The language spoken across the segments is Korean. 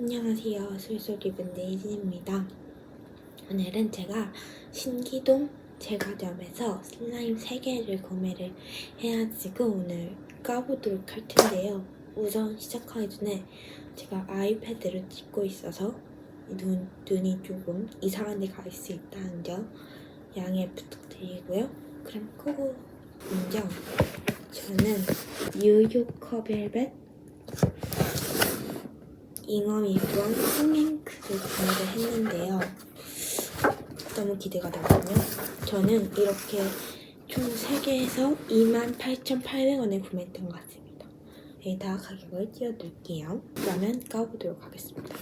안녕하세요. 술술입은 네이진입니다. 오늘은 제가 신기동 제과점에서 슬라임 3개를 구매를 해가지고 오늘 까보도록 할 텐데요. 우선 시작하기 전에 제가 아이패드를 찍고 있어서 눈, 눈이 조금 이상한 데가 있을 수 있다는 점 양해 부탁드리고요. 그럼 끄고 먼저 저는 뉴요커 벨벳 또한 콩잉크를 구매를 했는데요. 너무 기대가 되거든요. 저는 이렇게 총 3개에서 28,800원에 구매했던 것 같습니다. 여기다 가격을 띄워둘게요. 그러면 까보도록 하겠습니다.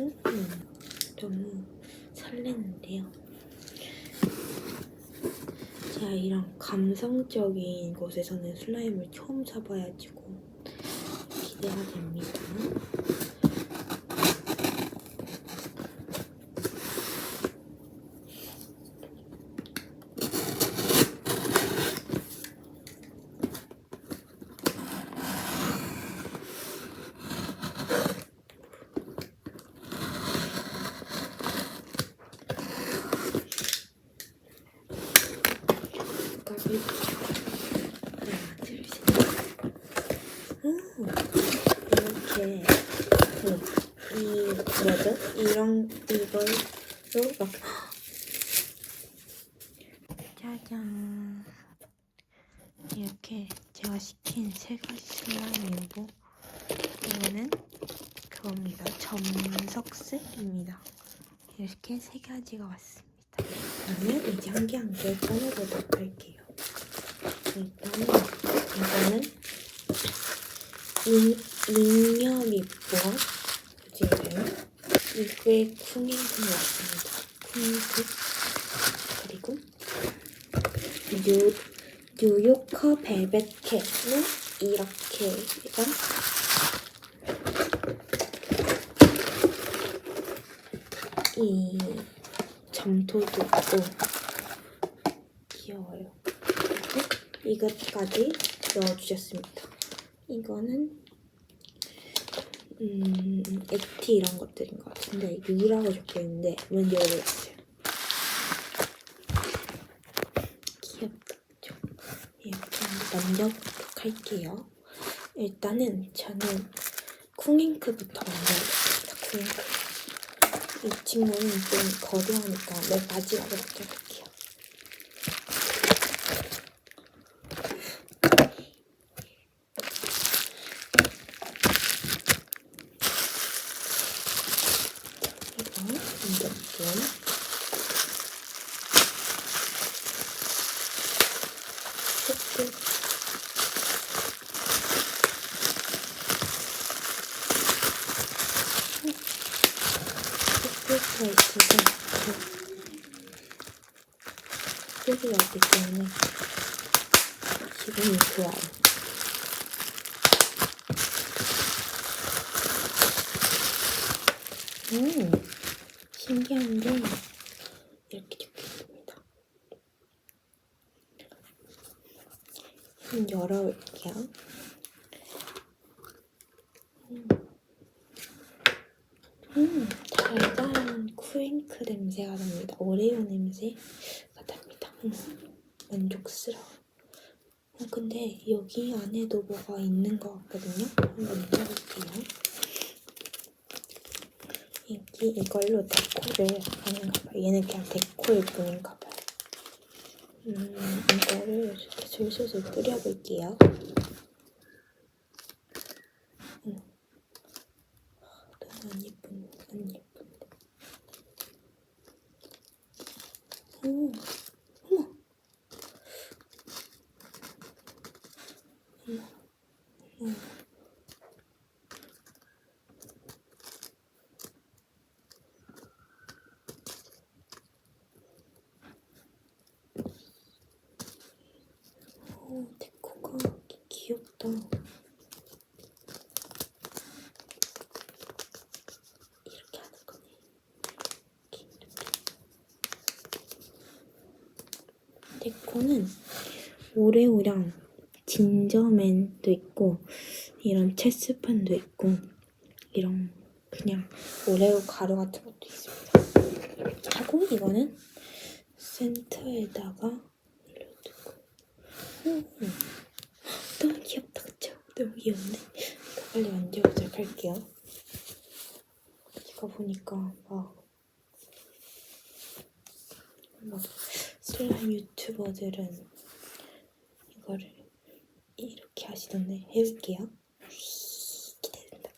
음, 너무 설레는데요. 제가 이런 감성적인 곳에서는 슬라임을 처음 사봐가지고 기대가 됩니다. 가위 하나 둘셋 음, 이렇게 음, 이 뭐죠? 이런 이걸로 막 짜잔 이렇게 제가 시킨 세 가지 슬라임이고 이거는 그겁니다 점석색입니다. 이렇게 세 가지가 왔습니다. 그러면 이제 한 개 한 개 꺼내보도록 할게요. 일단은 이거는 인, 잉여미뽀 지금 이게 쿵잉크 왔습니다. 쿵잉크 그리고 뉴 뉴요커 벨벳 캣은 이렇게 가이 점토도 있고 귀여워요. 이것까지 넣어주셨습니다. 이거는 음 액티 이런 것들인 것 같은데 유라고 적혀있는데 뭔지 모르겠어요. 귀엽다. 죠 이렇게 넘겨보도록 할게요. 일단은 저는 쿵잉크부터 만들어보겠습니다. 쿵잉크. 이 친구는 좀 거대하니까 맨 마지막에 맡겨볼게요. 이거 먼저 좀 셋끝 셋끝가 있어서 셋이 왔기 때문에 기분이 좋아요. 음, 신기한 게 이렇게 적혀 있습니다. 한번 열어볼게요. 음, 음, 달달한 쿠잉크 냄새가 납니다. 오레오 냄새가 납니다. 음, 만족스러워. 어, 근데 여기 안에도 뭐가 있는 것 같거든요. 한번 열어볼게요. 여기 이걸로 데코를 하는가 봐요. 얘는 그냥 데코일 뿐인가 봐요. 음, 이거를 이렇게 슬슬슬 뿌려볼게요. 음. 너무 안 예쁜, 안 예쁜데. 오, 어머. 어머. 어머. 오, 데코가 귀엽다. 이렇게 하는 거네. 이렇게, 이렇게. 데코는 오레오랑 진저맨도 있고 이런 체스판도 있고 이런 그냥 오레오 가루 같은 것도 있습니다. 하고 이거는 센터에다가 올려두고 음, 너무 귀엽다 그쵸? 너무? 이거 빨리 만져보도록 할게요. 제가 보니까 막, 막 슬라임 유튜버들은 이거를 이렇게 하시던데 해볼게요. 기대된다.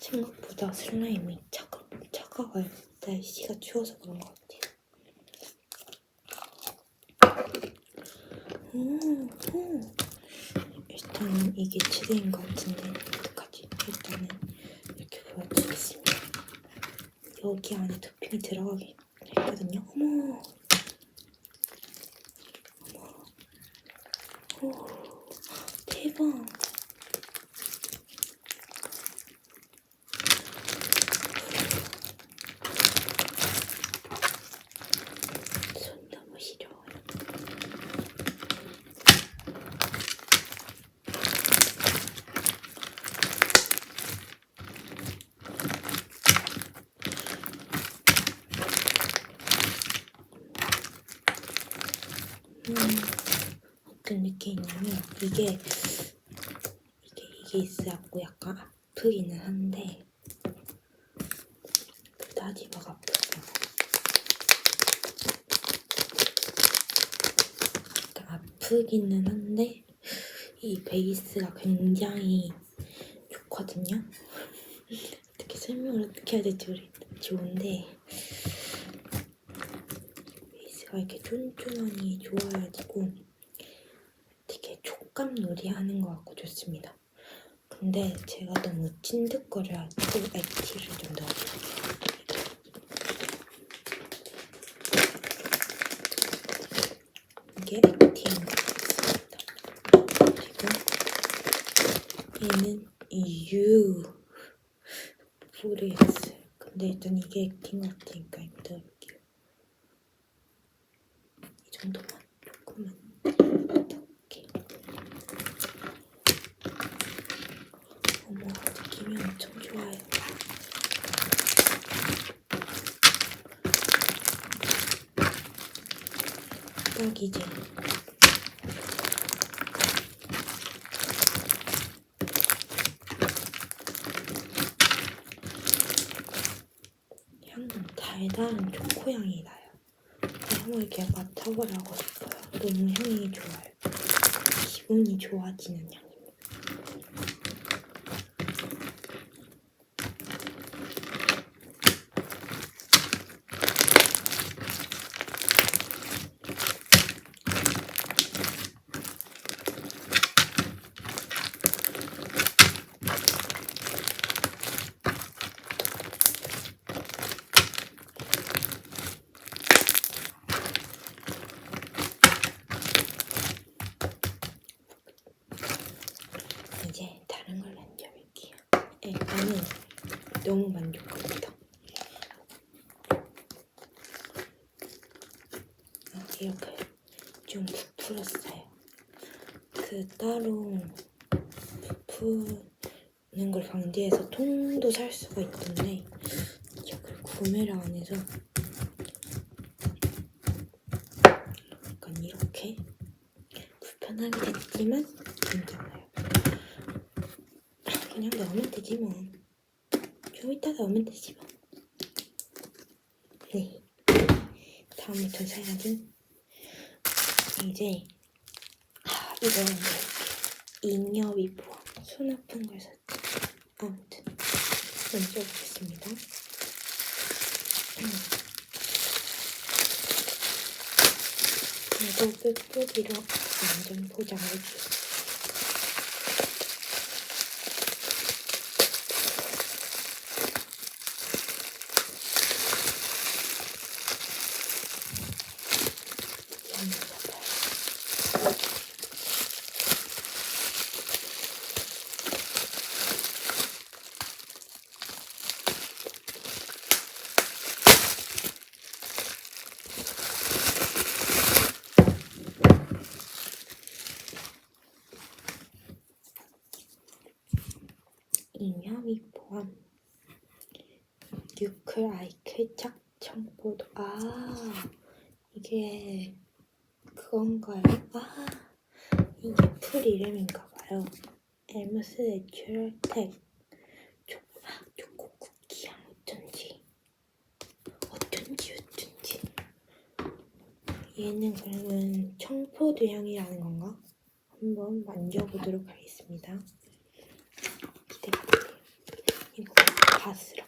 생각보다 슬라임이 차가, 차가워요. 날씨가 추워서 그런 것 같아요. 오, 오. 일단은 이게 최대인 것 같은데 어떡하지? 일단은 이렇게 보여드리겠습니다. 여기 안에 토핑이 들어가게 했거든요. 어머, 어머, 오, 대박. 손 너무 시려워요. 음, 어떤 느낌 이게 이게 이게 있어갖고 약간 아프기는 한데 그다지 막 아프지 않아. 아프기는 한데 이 베이스가 굉장히 좋거든요. 어떻게 설명을 어떻게 해야 될지 모르겠다. 좋은데 베이스가 이렇게 쫀쫀하니 좋아가지고 촉감 놀이 하는 것 같고 좋습니다. 근데 제가 너무 찐득거려가지고 액티를 좀 넣어줄게요. 이게 액티인 것 같습니다. 그리고 얘는 U 모르겠어요. 근데 일단 이게 액팅 같으니까 이거 넣을게요. 이 정도만 조금만 넣을게. 어머 느낌이 엄청 좋아요. 딱 이제 향은 달달한 초코 향이 나요. 한번 이렇게 맡아보라고 싶어요. 너무 향이 좋아요. 기분이 좋아지는 향입니다. 이제 다른 걸 만져볼게요. 일단은 너무 만족합니다. 아, 이렇게 좀 부풀었어요. 그 따로 부푸는 걸 방지해서 통도 살 수가 있던데 이걸 구매를 안 해서 약간 이렇게 불편하게 됐지만 괜찮아요. 그냥 넣으면 되지 뭐. 넣으면 되지 뭐. 네. 다음부터 사야지. 이제 아, 이거는 잉여비 포함. 손 아픈 걸 샀지. 아무튼 먼저 보겠습니다. 그리고 끝뿌리로 완전 포장을 해주세요. 포함 유클 아이클 짝 청포도 아 이게 그건가요? 아 이게 풀 이름인가봐요 에무스 내추럴텍 초, 아, 초코 쿠키 향 어쩐지. 어쩐지 어쩐지. 얘는 그러면 청포도 향이라는 건가? 한번 만져보도록 하겠습니다. 기대가 돼요. 이거 바스럽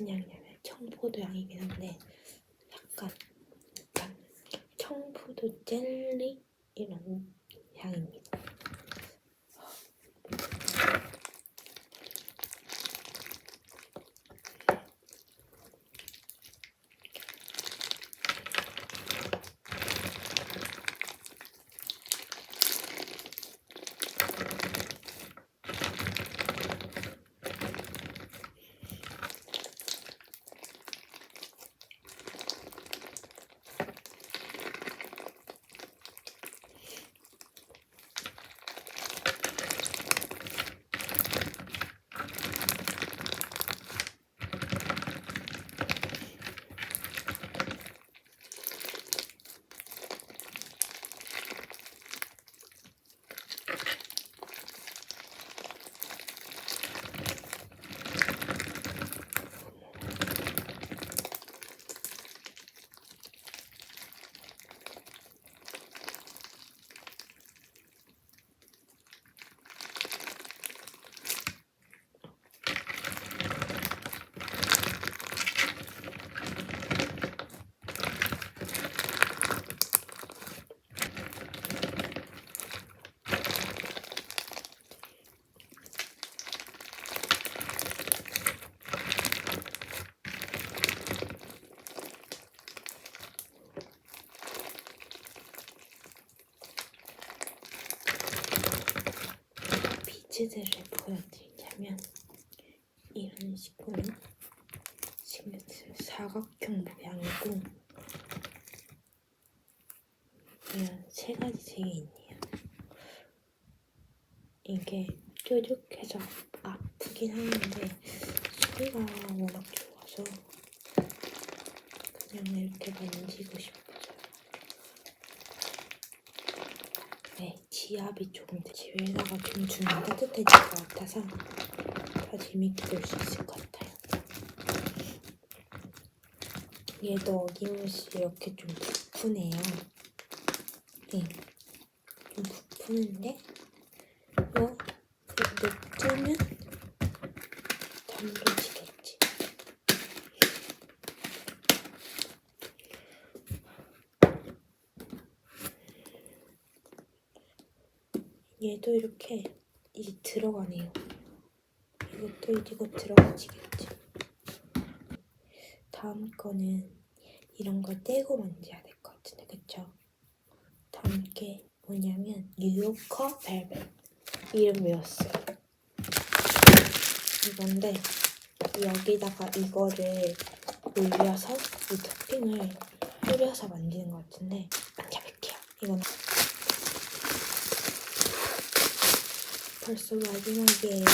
무슨 향이냐면 청포도 향이긴 한데 약간 약간 청포도 젤리? 이런 향입니다. 비즈들을 보여드리자면 이런 식으로 지금 사각형 모양이고 이런 세 가지 색이 있네요. 이게 뾰족해서 아프긴 하는데 소리가 워낙 좋아서 그냥 이렇게 만지고 싶어요. 네, 지압이 조금 더 집에다가 좀 주면 따뜻해질 것 같아서 더 재밌게 볼수 있을 것 같아요. 얘도 어김없이 이렇게 좀 부푸네요. 네, 좀 부푸는데 뭐 냅두면 담겨지겠지. 얘도 이렇게 이제 들어가네요. 이것도 이거 들어가지겠지. 다음 거는 이런 걸 떼고 만져야 될 것 같은데, 그쵸? 다음 게 뭐냐면 뉴요커 벨벳 이름 외웠어요. 이건데 여기다가 이거를 올려서 이 토핑을 뿌려서 만드는 것 같은데 만져볼게요. 이건 벌써 마지막이에요.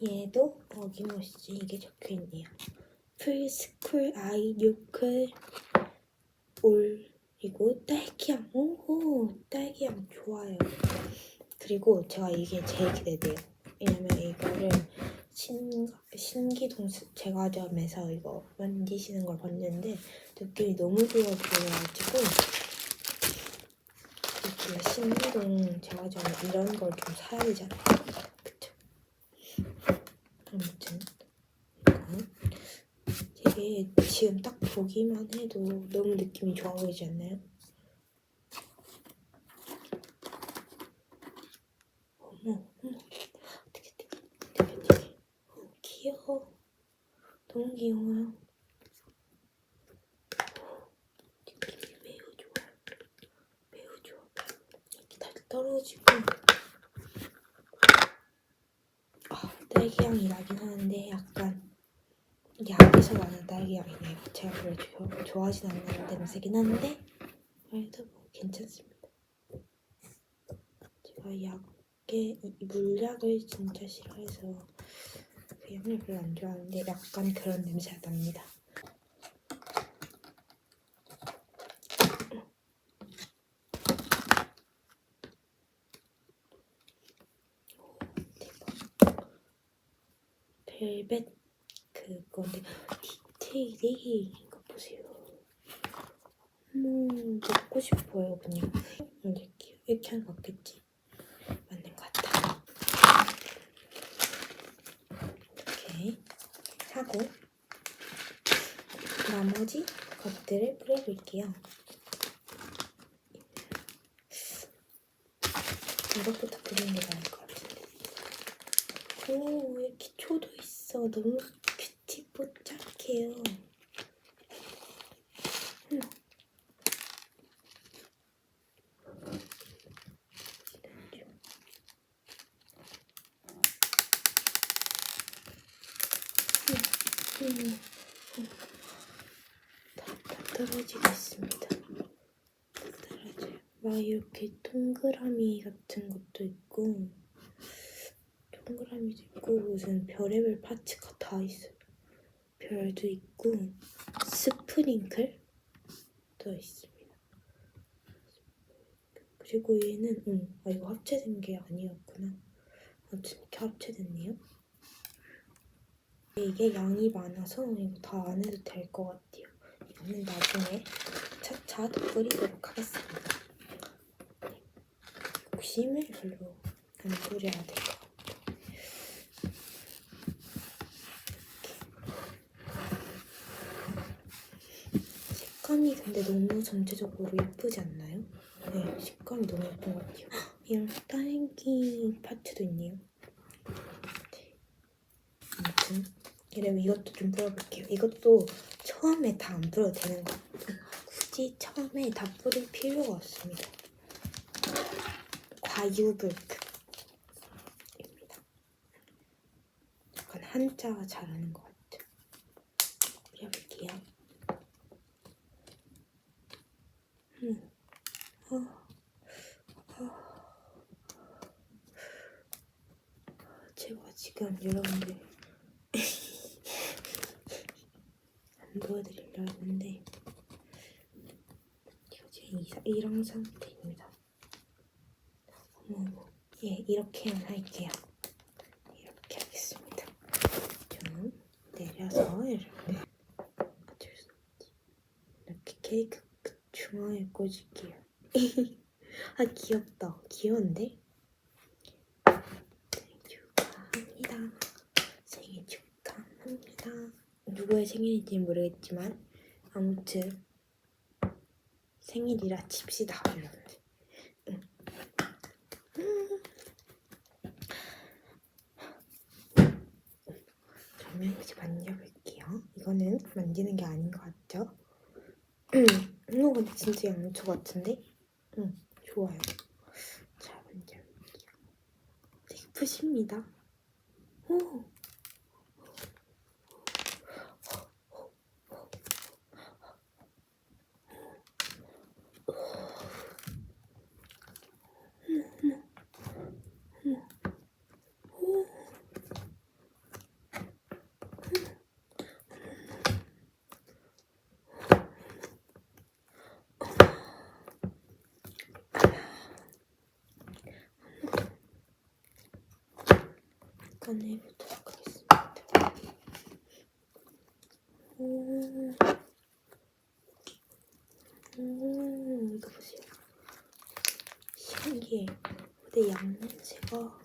얘도 어김없이 이게 적혀있네요. 풀스크린 풀 아이 뉴클 올이고 딸기향 오호 딸기향 좋아요. 그리고 제가 이게 제일 기대돼요. 왜냐면 이거를 신 신기동 스- 제과점에서 이거 만드시는 걸 봤는데 느낌이 너무 좋아 보여가지고 이렇게 신기동 제과점에 이런 걸 좀 사야 되잖아요. 그쵸? 아무튼 되게 지금 딱 보기만 해도 너무 느낌이 좋아 보이지 않나요? 어머, 어머, 되게, 되게, 되게, 되게, 어, 귀여워. 너무 귀여워요. 느낌이 매우 좋아. 매우 좋아. 이렇게 다 떨어지고. 아, 딸기향이 나긴 하는데 약간 약에서 나는 딸기향이네요. 제가 별로 좋아, 좋아하진 않는 냄새긴 한데 그래도 뭐 괜찮습니다. 제가 약에 이 물약을 진짜 싫어해서 그 향을 별로 안 좋아하는데 약간 그런 냄새가 납니다. 벨벳 그건데 디테일이 이거 보세요. 어머 먹고 싶어요 그냥. 이렇게 이렇게 하는 거 같겠지? 맞는 것 같아. 이렇게 하고 나머지 것들을 뿌려볼게요. 이것부터 뿌리는 게 나을 것 같은데. 오 이렇게 초도 있어. 너무 큐티 뽀짝해요. 음. 음, 음. 다, 다 떨어지고 있습니다. 다 떨어져요. 막 이렇게 동그라미 같은 것도 있고 동그라미도 있고 무슨 별의별 파츠가 다 있어요. 별도 있고 스프링클도 있습니다. 그리고 얘는 음, 아 이거 합체된 게 아니었구나. 아무튼 이렇게 합체됐네요. 이게 양이 많아서 이거 다 안 해도 될 것 같아요. 이거는 나중에 차차 뿌리도록 하겠습니다. 욕심을 별로 안 부려야 될 것 같아요. 식감이 근데 너무 전체적으로 예쁘지 않나요? 네, 식감이 너무 예쁜 것 같아요. 헉, 이런 딸기 파츠도 있네요. 네. 아무튼 그럼 이것도 좀 뿌려볼게요. 이것도 처음에 다 안 뿌려도 되는 것 같아요. 굳이 처음에 다 뿌릴 필요가 없습니다. 과유불급 입니다. 약간 한자가 잘하는 것 같아요. 뿌려볼게요. 음. 어. 어. 제가 지금 여러분들 안 보여드리려 했는데 이거 이, 이런 상태입니다. 어머 예 이렇게만 할게요. 이렇게 하겠습니다. 좀 내려서 없지. 이렇게 케이크 끝 중앙에 꽂을게요. 아 귀엽다. 귀여운데? 축하합니다. 생일 축하합니다. 누구의 생일인지 모르겠지만 아무튼 생일이라 칩시다 여러분들. 응. 그러면 이제 만져볼게요. 이거는 만지는 게 아닌 것 같죠? 음, 이거 근데 진짜 양초 같은데? 응, 좋아요. 자, 만져볼게요. 예쁘십니다. 오. 꺼내보도록 하겠습니다. 오, 오, 이거 보세요. 신기해. 근데 양 냄새가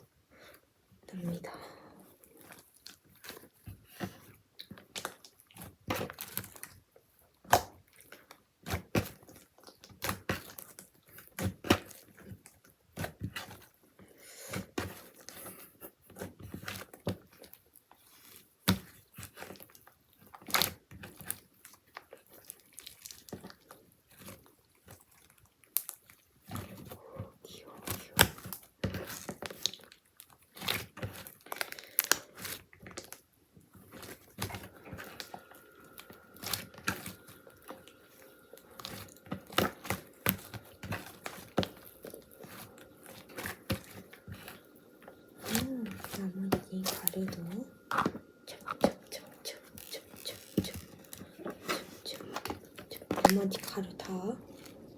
나머지 가루 다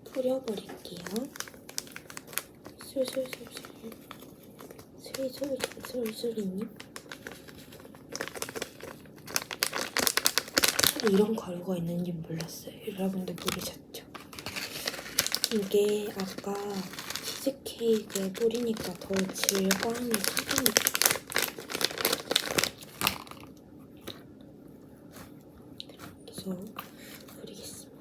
뿌려버릴게요. 술술술술 술술술술술이님 이런 가루가 있는지 몰랐어요. 여러분들 모르셨죠? 이게 아까 치즈케이크에 뿌리니까 더 질감이 느껴요. 그래서 뿌리겠습니다.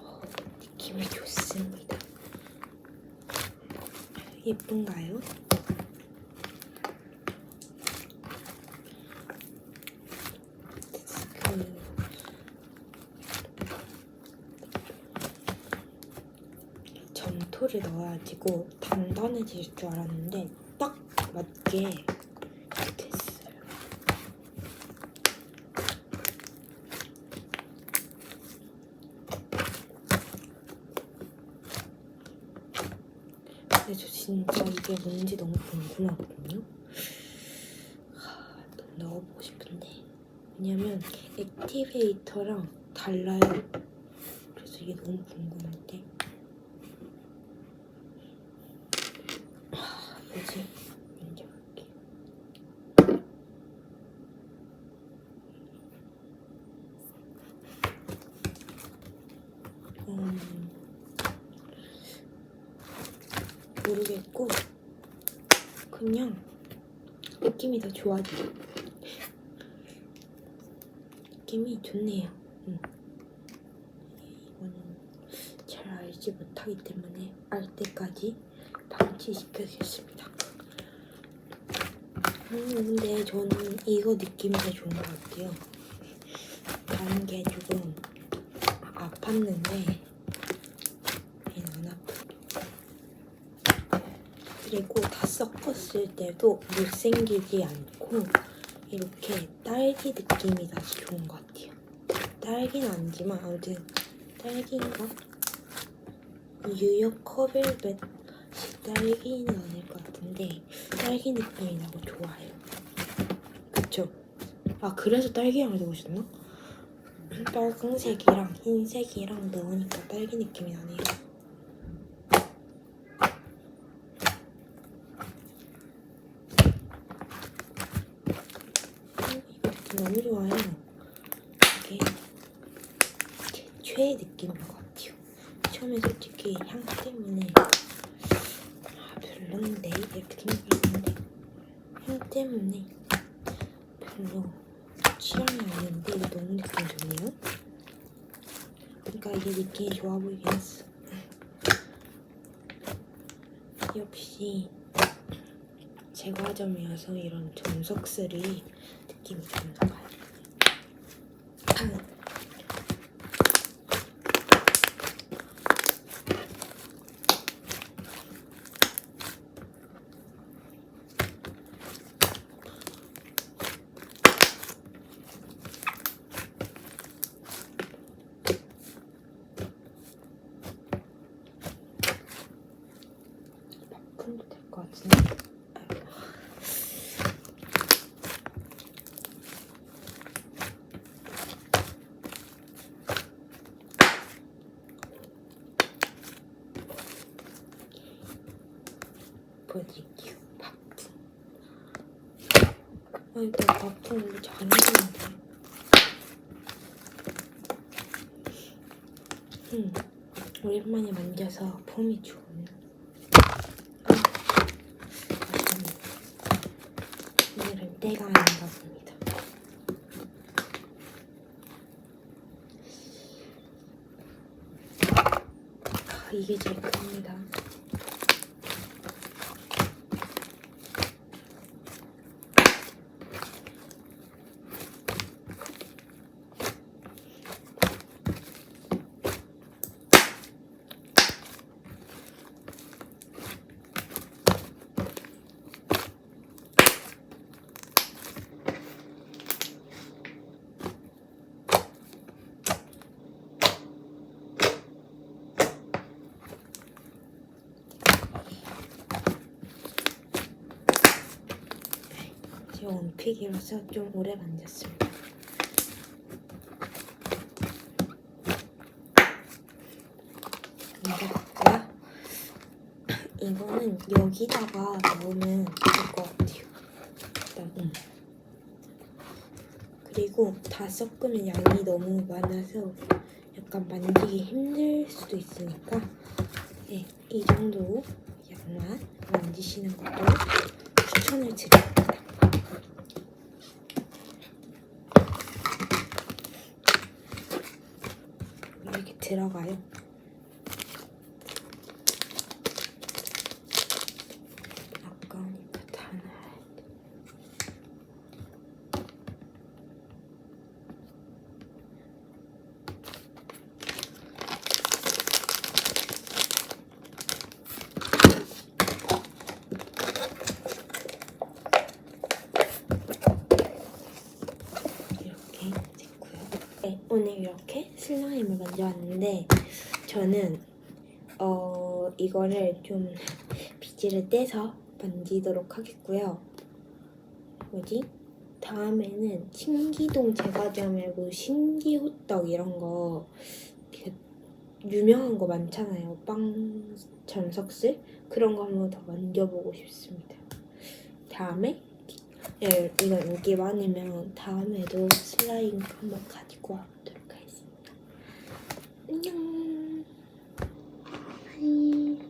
어, 느낌이 좋습니다. 예쁜가요? 그 점토를 넣어가지고 단단해질 줄 알았는데 딱 맞게 됐어요. 근데 저 진짜 이게 뭔지 너무 궁금하거든요. 하, 넣어보고 싶은데 왜냐면 액티베이터랑 달라요. 그래서 이게 너무 궁금한데. 하, 뭐지? 먼저 볼게. 음, 모르겠고 그냥 느낌이 더 좋아져요. 느낌이 좋네요. 음. 이거는 잘 알지 못하기 때문에 알 때까지 방치시켜주겠습니다. 음, 근데 저는 이거 느낌이 더 좋은 것 같아요. 다른 게 조금 아팠는데 얘는 안 아파. 그리고 다 섞었을 때도 못생기지 않고 이렇게 딸기 느낌이 나서 좋은 것 같아요. 딸기는 아니지만 아무튼 딸기인가? 유역 커벨벳 딸기는 아닐 것 같은데 딸기 느낌이 나고 좋아요. 그쵸? 아 그래서 딸기향을 넣으셨나? 빨강색이랑 흰색이랑 넣으니까 딸기 느낌이 나네요. 음, 이거 느낌 너무 좋아요. 이게 제 최애 느낌인 것 같아요. 처음에 솔직히 향 때문에 아, 별론데 이렇게 생각했는데 향 때문에 별로 취향이 아닌데 이거 너무 느낌 좋네요. 그러니까 이게 느낌이 좋아 보이긴 했어. 역시 제 과점이어서 이런 정석스리 느낌이 좋나 봐요. 바쁜도 될 것 같은데. 아이고. 같은 걸로 잘하는데. 음, 오랜만에 만져서 폼이. 아, 맛있네. 오늘은 때가 아닌가 봅니다. 아, 이게 제일 큽니다. 제 원픽이라서 좀 오래 만졌습니다. 만져봤고요. 이거는 여기다가 넣으면 될 것 같아요. 일단, 음. 그리고 다 섞으면 양이 너무 많아서 약간 만지기 힘들 수도 있으니까 네, 이 정도 양만 만지시는 것도 추천을 드립니다. 이렇게 들어가요. 아까우니까 다 넣어야 돼. 이렇게 됐고요. 네, 오늘 이렇게 슬라임을 만져왔는데 저는 어 이거를 좀 비지를 떼서 만지도록 하겠고요. 뭐지? 다음에는 신기동 제과점 말고 신기호떡 이런 거 유명한 거 많잖아요. 빵 전석술 그런 거 한번 더 만져보고 싶습니다. 다음에 예, 이거 인기 많으면 다음에도 슬라임 한번 와. 안녕. 하이.